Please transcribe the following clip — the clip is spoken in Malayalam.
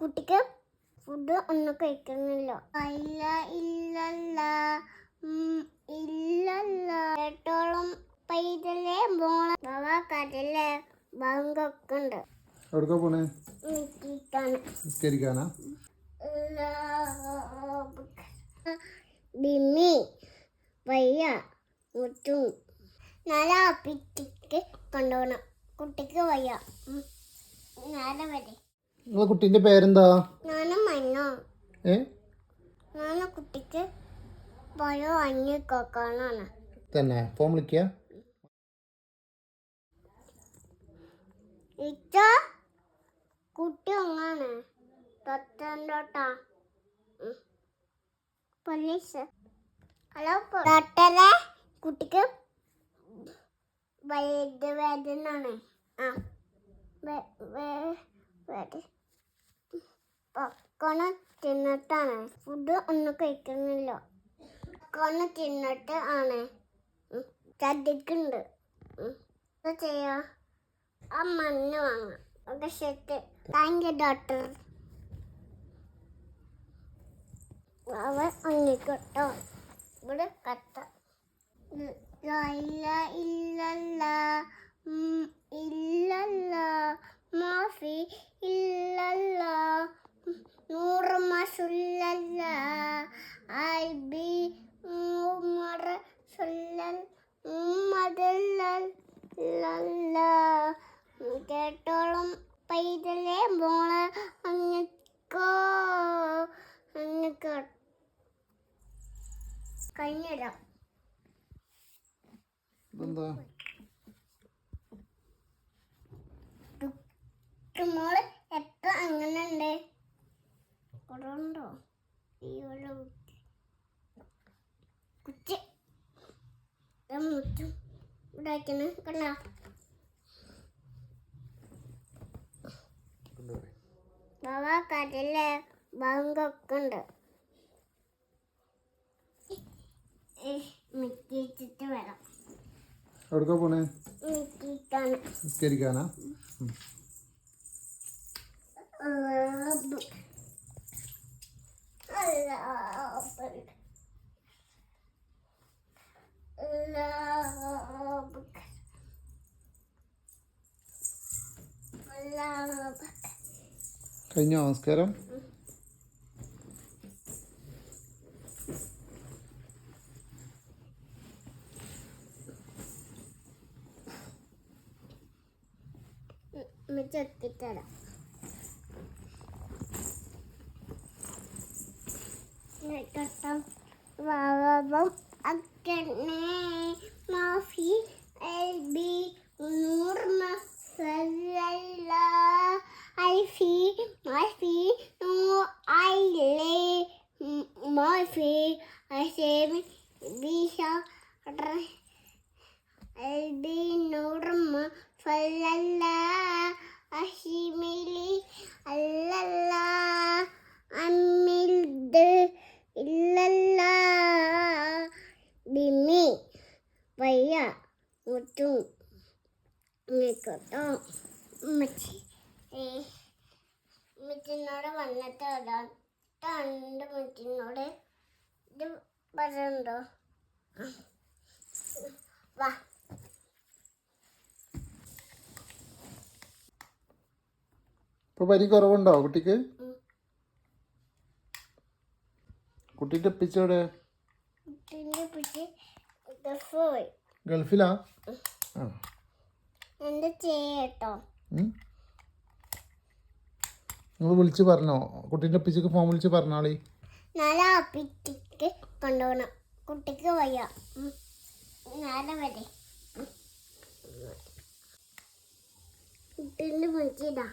കുട്ടിക്ക് ഫുഡ് ഒന്നും കഴിക്കുന്നില്ല. ഇല്ല ഇല്ലല്ല. ഇല്ലല്ല. കേട്ടോളം പൈതലേ മോളെ ബാബ കടലെ ബാങ്കൊക്കെ ഉണ്ട്. എവിടേക്കാ പോണേ? നിസ്കരിക്കാനാ? ബിമ്മി വയ്യ മുറ്റും നല്ല പിറ്റിക്ക് കൊണ്ടുപോകണം കുട്ടിക്ക് വയ്യ. നേരെ വരെ. നിങ്ങളെ കുട്ടീന്റെ പേരെന്താ? ഏ? കുട്ടിക്ക് തന്നെ. ഫോൺ വിളിക്കുക ഇച്ച കുട്ടി ഒന്നാണ് തൊട്ടോട്ടാ പോലീസ്. ഹലോ ഡോക്ടറെ കുട്ടിക്ക് വയറ്റുവേദനാണ് ആ വേ- വേ- വേദ- പൊക്കോണ് തിന്നിട്ടാണ്. ഫുഡ് ഒന്നും കഴിക്കുന്നില്ല. പൊക്കോണ് തിന്നിട്ട് ആണ്. ഉം. എന്താ ചെയ്യാ? ആ മണ്ണ് വാങ്ങാം. ഓക്കെ ശരി താങ്ക് യു ഡോക്ടർ അവൻ ഒന്നിക്കട്ടോ ഇവിടെ കത്ത. ഇല്ല ഇല്ലല്ല. ഇല്ലല്ല. മാഫി. നൂറ് മാസുല്ലല്ല ഐബി ഉമർ സുല്ലൽ ഉമ്മദല്ലല്ല കേട്ടോളം പൈതലേ മോളെ അങ്ങക്കോ? അങ്ങക്ക? കഴിഞ്ഞിടാം മോളെ മോൾ. കുറവുണ്ടോ അയ്യോ കുച്ചി. മുറ്റും ഇവിടെ വയ്ക്കണ കണ്ടോ? ബാബ കടലെ ബാങ്കൊക്കെ ഉണ്ട്. മിറ്റിച്ചിട്ട് വരാം. എവിടേക്കാ പോണേ? നിസ്കരിക്കാനാ? കഴിഞ്ഞോ നമസ്കാരം ചെത്തിത്തരാം മാഫി എൽബി നൂർ മസല്ല ഐഫി മാഫി മാഫി ഐസേമി ബിഷ എൽബി നൂർ മസല്ല അഷിമിലി അല്ലല്ല അമ്മിൽദ് ഇല്ലല്ല ബിമ്മി വയ്യ മുറ്റും നിൽക്കട്ടോ ഉമ്മച്ചി. ഉമ്മച്ചിനോട് വന്നിട്ട് വരാം രണ്ട് ഉമ്മച്ചിനോട് ഇത് പറയണ്ടോ വാ. ഇപ്പൊ പരി കുറവുണ്ടോ കുട്ടിക്ക്? കുട്ടിന്റെ പിച്ചോടെ ഗൾഫിലാ? ആ. എന്ത് ചെയ്യട്ടോ നിങ്ങൾ വിളിച്ച് പറഞ്ഞോ. കുട്ടീന്റെ എപ്പിച്ചക്ക് ഫോൺ വിളിച്ച് പറഞ്ഞാളി നല്ല പിറ്റിക്ക് കൊണ്ടുപോകണം കുട്ടിക്ക് വയ്യ. നേരെ വരെ. കുട്ടീന്റെ പിടിച്ചിടാം